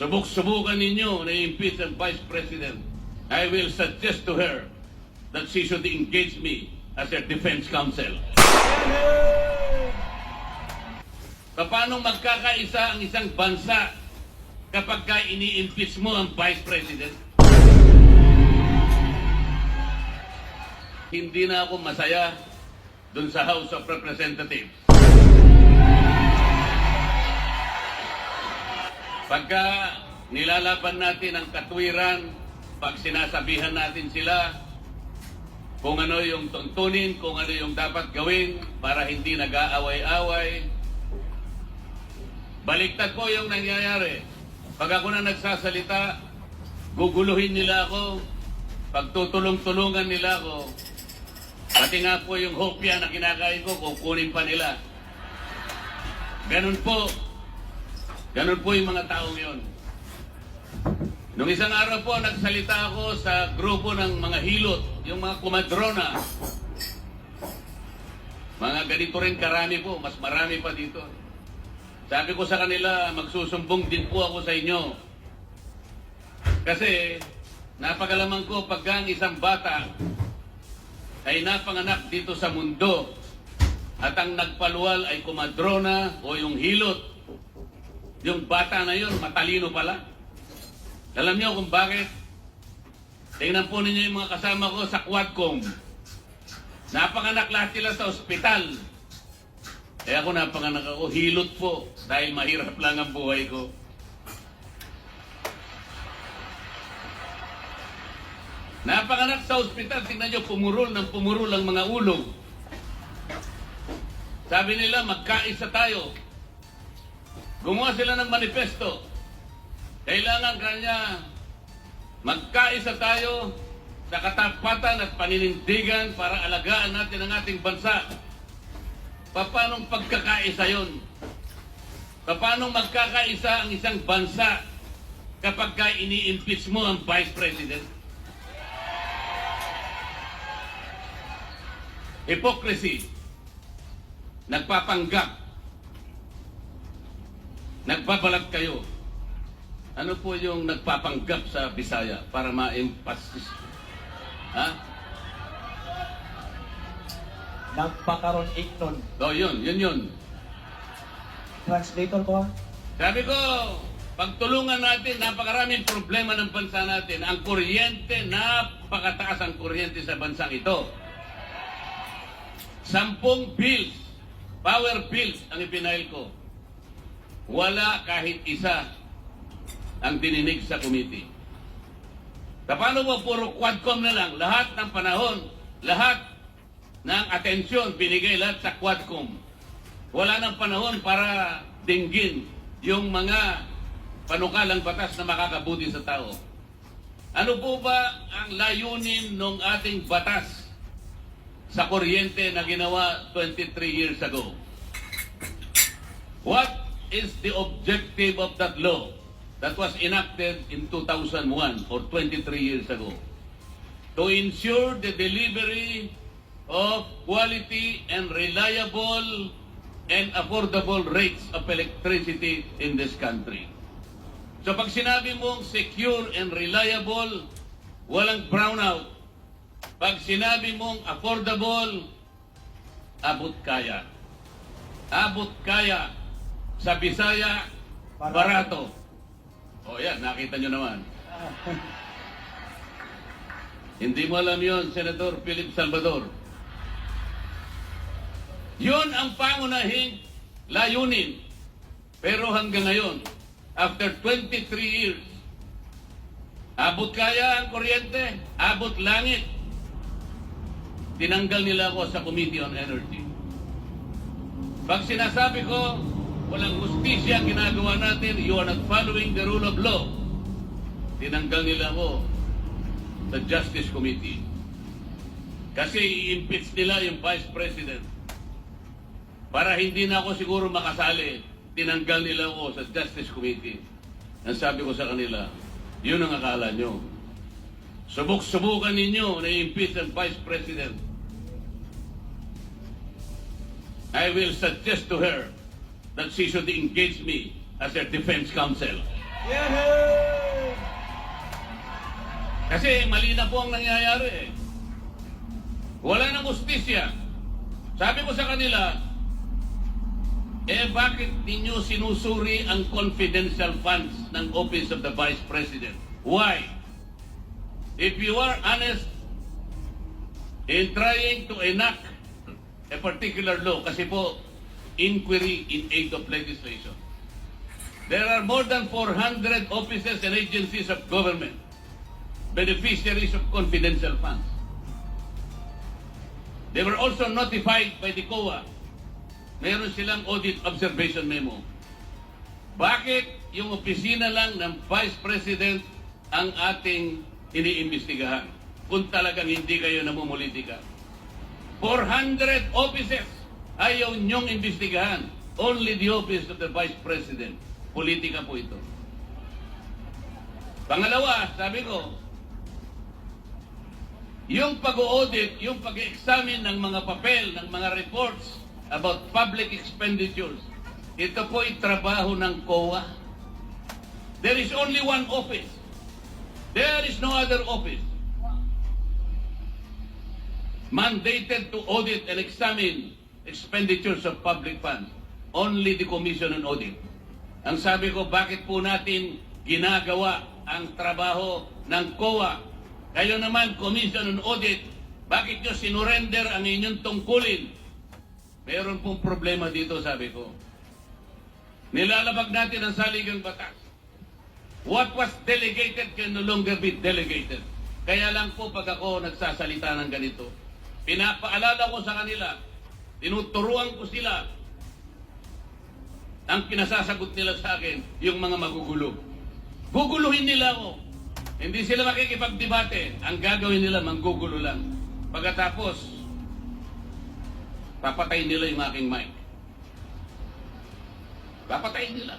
subok-subukan ninyo na impeach ang Vice President, I will suggest to her that she should engage me as her defense counsel. Paano magkakaisa ang isang bansa kapag ka ini-impeach mo ang Vice President? Hindi na ako masaya dun sa House of Representatives. Pagka nilalaban natin ang katwiran, pag sinasabihan natin sila kung ano yung tuntunin, kung ano yung dapat gawin para hindi nag-aaway-away, baliktad po yung nangyayari. Pag ako na nagsasalita, guguluhin nila ako, pagtutulong-tulungan nila ako, pati nga po yung hopya na kinakain ko, kukunin pa nila. Ganun po. Ganun po yung mga taong yon. Nung isang araw po, nagsalita ako sa grupo ng mga hilot, yung mga kumadrona. Mga ganito rin karami po, mas marami pa dito. Sabi ko sa kanila, magsusumbong din po ako sa inyo. Kasi, napagalaman ko pagka ang isang bata ay napanganak dito sa mundo at ang nagpaluwal ay kumadrona o yung hilot, yung bata na yun, matalino pala. Alam niyo kung bakit? Tingnan po ninyo yung mga kasama ko sa Quadcom. Napanganak lahat sila sa ospital. Eh ako napanganak ako, hilot po, dahil mahirap lang ang buhay ko. Napanganak sa ospital, tingnan nyo, pumurol ng pumurol ang mga ulo. Sabi nila, magkaisa tayo. Gumawa sila ng manifesto. Kailangan kanya magkaisa tayo sa katapatan at paninindigan para alagaan natin ang ating bansa. Paano pagkakaisa yon? Paano magkakaisa ang isang bansa kapag ka ini-impeach mo ang Vice President? Hypocrisy. Nagpapanggap. Nagbabalat kayo. Ano po yung nagpapanggap sa Bisaya para ma-emphasis? Ha? Nagpakaroon ignon. O, yun, yun, yun. Translator ko ah. Sabi ko, pagtulungan natin, napakaraming problema ng bansa natin. Ang kuryente, napakataas ang kuryente sa bansang ito. Sampung bills, power bills ang ipinail ko. Wala kahit isa ang dininig sa committee. Paano mo puro quadcom na lang? Lahat ng panahon, lahat ng atensyon binigay lahat sa quadcom. Wala nang panahon para dinggin yung mga panukalang batas na makakabuti sa tao. Ano po ba ang layunin ng ating batas sa kuryente na ginawa 23 years ago? What is the objective of that law that was enacted in 2001 or 23 years ago? To ensure the delivery of quality and reliable and affordable rates of electricity in this country. So pag sinabi mong secure and reliable, walang brownout. Pag sinabi mong affordable, abot kaya. Abot kaya. Sa Bisaya, Barato. O yan, nakita nyo naman. Hindi mo alam yon Senator Philip Salvador. Yun ang pangunahing layunin. Pero hanggang ngayon, after 23 years, abot kaya ang kuryente, abot langit. Tinanggal nila ako sa Committee on Energy. Pag sinasabi ko, walang justisya ginagawa natin, you are not following the rule of law. Tinanggal nila ako sa Justice Committee. Kasi i-impeach nila yung Vice President. Para hindi na ako siguro makasali, tinanggal nila ako sa Justice Committee. Ang sabi ko sa kanila, yun ang akala nyo. Subok-subukan ninyo na i-impeach ang Vice President. I will suggest to her that she should engage me as her defense counsel. Yeah! Kasi mali na po ang nangyayari eh. Wala nang ustisya. Sabi ko sa kanila, eh bakit ninyo sinusuri ang confidential funds ng Office of the Vice President? Why? If you are honest in trying to enact a particular law, kasi po, inquiry in aid of legislation. There are more than 400 offices and agencies of government, beneficiaries of confidential funds. They were also notified by the COA. Meron silang audit observation memo. Bakit yung opisina lang ng Vice President ang ating iniimbestigahan? Kung talagang hindi kayo namumulitika. 400 offices ayaw nyong imbestigahan. Only the office of the Vice President. Politika po ito. Pangalawa, sabi ko, yung pag-audit, yung pag-examine ng mga papel, ng mga reports about public expenditures, ito po ay trabaho ng COA. There is only one office. There is no other office mandated to audit and examine expenditures of public funds. Only the Commission on Audit. Ang sabi ko, bakit po natin ginagawa ang trabaho ng COA kayo naman, Commission on Audit, bakit nyo sinurrender ang inyong tungkulin? Meron pong problema dito, sabi ko. Nilalabag natin ang saligang batas. What was delegated can no longer be delegated. Kaya lang po pag ako nagsasalita ng ganito, pinapaalala ko sa kanila, tinuturuan ko sila, ang pinasasagot nila sa akin, yung mga magugulo. Guguluhin nila ako. Hindi sila makikipagdebate. Ang gagawin nila, manggugulo lang. Pagkatapos, papatayin nila yung aking mic. Papatayin nila.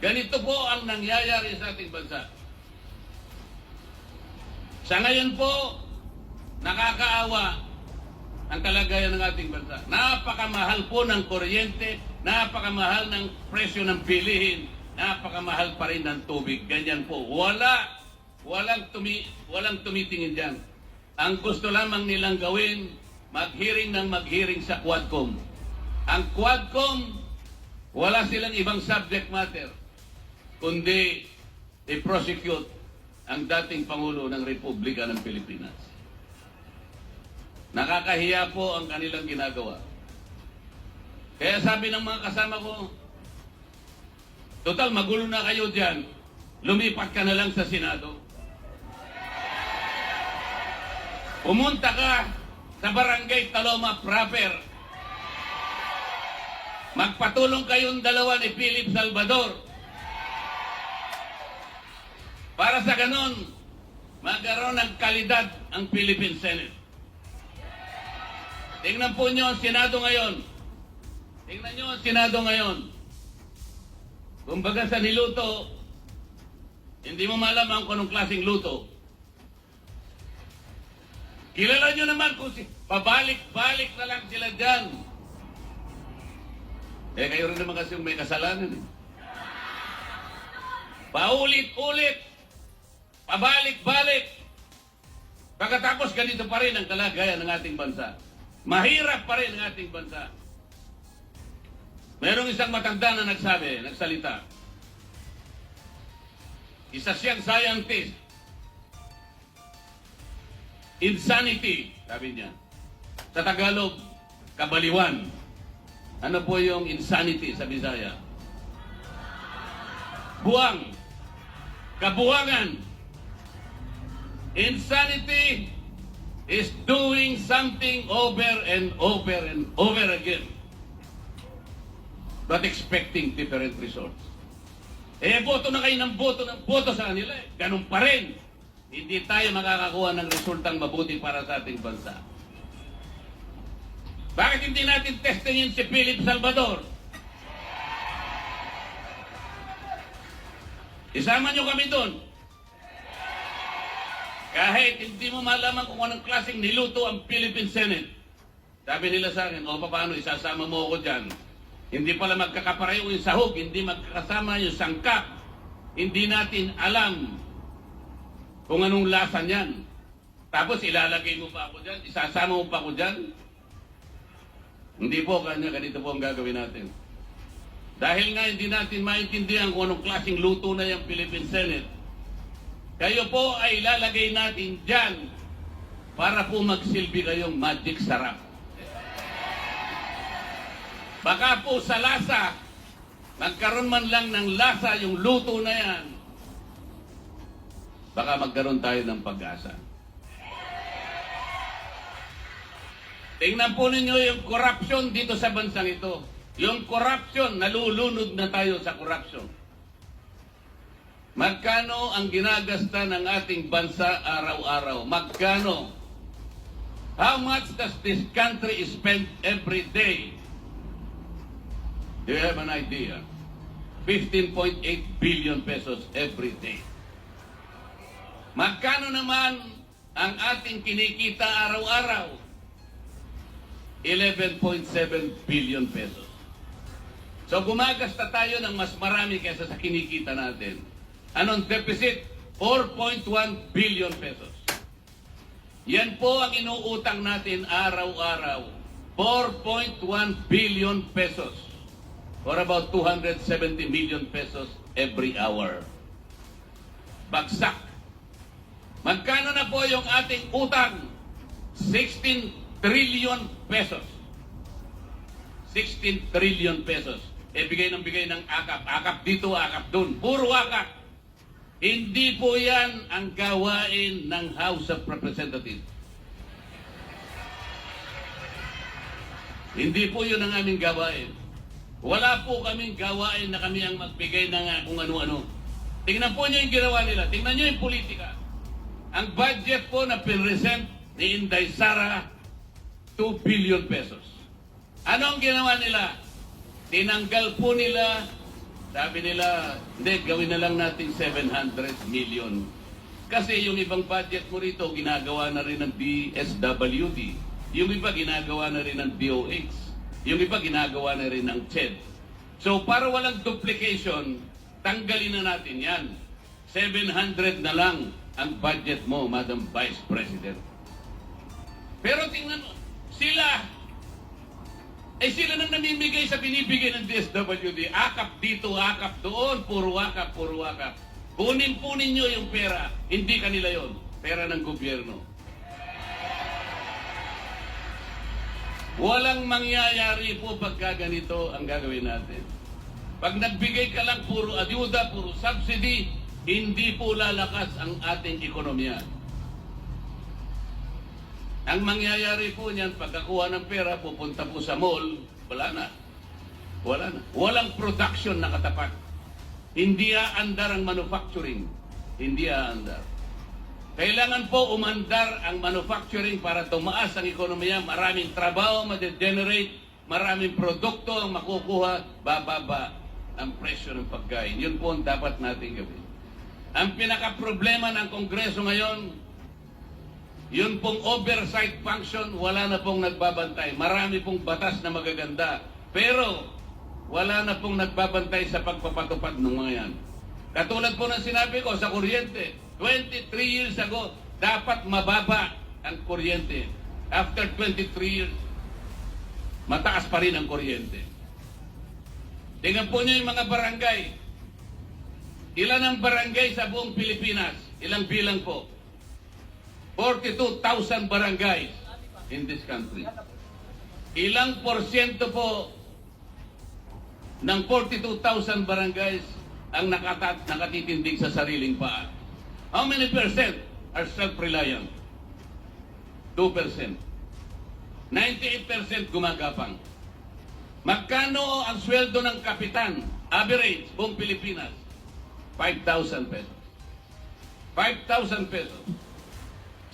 Ganito po ang nangyayari sa ating bansa. Sa ngayon po, nakakaawa ang kalagayan ng ating bansa. Napakamahal po ng kuryente, napakamahal ng presyo ng bilihin, napakamahal pa rin ng tubig. Ganyan po. Wala, walang, tumi, walang tumitingin dyan. Ang gusto lamang nilang gawin, mag-hearing ng mag-hearing sa Quadcom. Ang Quadcom, wala silang ibang subject matter, kundi i-prosecute ang dating Pangulo ng Republika ng Pilipinas. Nakakahiya po ang kanilang ginagawa. Kaya sabi ng mga kasama ko, Total, magulo na kayo dyan. Lumipat ka na lang sa Senado. Pumunta ka sa Barangay Taloma proper. Magpatulong kayong dalawa ni Philip Salvador. Para sa ganon, magkaroon ng kalidad ang Philippine Senate. Tingnan po nyo ang Senado ngayon. Tingnan nyo ang Senado ngayon. Kumbaga sa niluto, hindi mo malaman kung anong klaseng luto. Kilala nyo naman kung si, pabalik-balik na lang sila dyan. Eh, kayo rin naman kasi may kasalanan eh. Paulit-ulit, pabalik-balik. Pagkatapos ganito pa rin ang kalagayan ng ating bansa. Mahirap pa rin ang ating bansa. Merong isang matanda na nagsabi, nagsalita. Isa siyang scientist. Insanity, sabi niya. Sa Tagalog, kabaliwan. Ano po yung insanity sa Bisaya? Buwang. Kabuwangan. Insanity is doing something over and over and over again but expecting different results. Eh, boto na kayo ng boto ng boto sa kanila. Eh. Ganun pa rin. Hindi tayo makakakuha ng resultang mabuti para sa ating bansa. Bakit hindi natin testingin si Philip Salvador? Isama nyo kami doon. Kahit hindi mo malaman kung anong klaseng niluto ang Philippine Senate. Sabi nila sa akin, o paano, isasama mo ako dyan. Hindi pala magkakapareho yung sahog, hindi magkakasama yung sangkap. Hindi natin alam kung anong lasa niyan. Tapos ilalagay mo pa ako dyan, isasama mo pa ako dyan. Hindi po, kanya ganito po ang gagawin natin. Dahil nga hindi natin maintindihan kung anong klaseng luto na yung Philippine Senate, kayo po ay ilalagay natin dyan para po magsilbi kayong magic sarap. Baka po sa lasa, magkaroon man lang ng lasa yung luto na yan, baka magkaroon tayo ng pag-asa. Tingnan po ninyo yung corruption dito sa bansang ito. Yung corruption, nalulunod na tayo sa corruption. Magkano ang ginagasta ng ating bansa araw-araw? Magkano? How much does this country spend every day? Do you have an idea? 15.8 billion pesos every day. Magkano naman ang ating kinikita araw-araw? 11.7 billion pesos. So gumagasta tayo ng mas marami kaysa sa kinikita natin. Anong deficit? 4.1 billion pesos. Yan po ang inuutang natin araw-araw. 4.1 billion pesos. Or about 270 million pesos every hour. Bagsak. Magkano na po yung ating utang? 16 trillion pesos. 16 trillion pesos. E bigay ng bigay ng akap. Akap dito, akap dun. Puro akap. Hindi po yan ang gawain ng House of Representatives. Hindi po yun ang aming gawain. Wala po kaming gawain na kami ang magbigay ng ah, kung ano-ano. Tingnan po niyo yung ginawa nila. Tingnan niyo yung politika. Ang budget po na pinresent ni Inday Sara, 2 billion pesos. Ano ang ginawa nila? Tinanggal po nila, sabi nila, hindi, gawin na lang natin 700 million. Kasi yung ibang budget mo rito, ginagawa na rin ng DSWD. Yung iba, ginagawa na rin ng DOH. Yung iba, ginagawa na rin ng CHED. So, para walang duplication, tanggalin na natin yan. 700 na lang ang budget mo, Madam Vice President. Pero tingnan mo, sila, eh sila nang namimigay sa binibigay ng DSWD. Akap dito, akap doon, puro akap, puro akap. Kunin po ninyo yung pera, hindi kanila yon pera ng gobyerno. Walang mangyayari po pagka ganito ang gagawin natin. Pag nagbigay ka lang puro ayuda, puro subsidy, hindi po lalakas ang ating ekonomiya. Ang mangyayari po niyan, pagkakuha ng pera, pupunta po sa mall, wala na. Wala na. Walang production na katapat. Hindi aandar ang manufacturing. Hindi aandar. Kailangan po umandar ang manufacturing para tumaas ang ekonomiya. Maraming trabaho ma-generate, maraming produkto ang makukuha, bababa ang presyo ng pagkain. Yun po ang dapat natin gawin. Ang pinaka-problema ng Kongreso ngayon, yun pong oversight function, wala na pong nagbabantay. Marami pong batas na magaganda. Pero, wala na pong nagbabantay sa pagpapatupad ng mga yan. Katulad po ng sinabi ko sa kuryente, 23 years ago, dapat mababa ang kuryente. After 23 years, mataas pa rin ang kuryente. Tingnan po niyo yung mga barangay. Ilan ang barangay sa buong Pilipinas? Ilang bilang po? 42,000 barangays in this country. Ilang porsyento po ng 42,000 barangays ang nakatat, nakatitindig sa sariling paa? How many percent are self-reliant? 2%. 98% gumagapang. Magkano ang sweldo ng kapitan? Average, buong Pilipinas. 5,000 pesos. 5,000 pesos.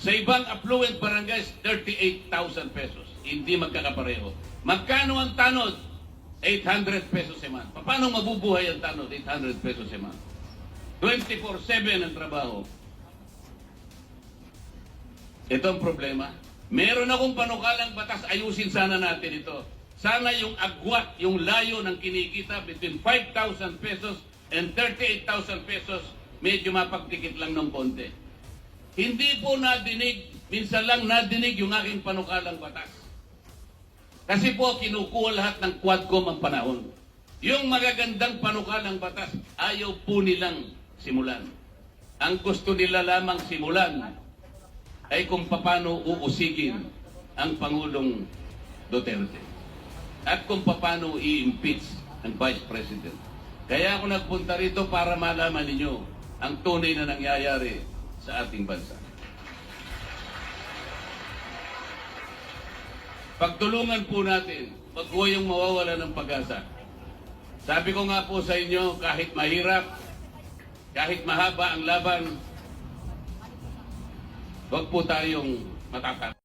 Sa ibang affluent barangays, 38,000 pesos. Hindi magkakapareho. Magkano ang tanod? 800 pesos a month. Paano mabubuhay ang tanod? 800 pesos a month. 24-7 ang trabaho. Ito ang problema. Meron akong panukalang batas, ayusin sana natin ito. Sana yung agwat, yung layo ng kinikita between 5,000 pesos and 38,000 pesos, medyo mapagtikit lang ng konti. Hindi po nadinig, minsan lang nadinig yung aking panukalang batas. Kasi po kinukuha lahat ng Quadcom ang panahon. Yung magagandang panukalang batas, ayaw po nilang simulan. Ang gusto nila lamang simulan ay kung paano uusigin ang Pangulong Duterte at kung paano i-impeach ang Vice President. Kaya ako nagpunta rito para malaman ninyo ang tunay na nangyayari sa ating bansa. Pagtulungan po natin, po yung mawawala ng pag-asa. Sabi ko nga po sa inyo, kahit mahirap, kahit mahaba ang laban, wag po tayong matatag.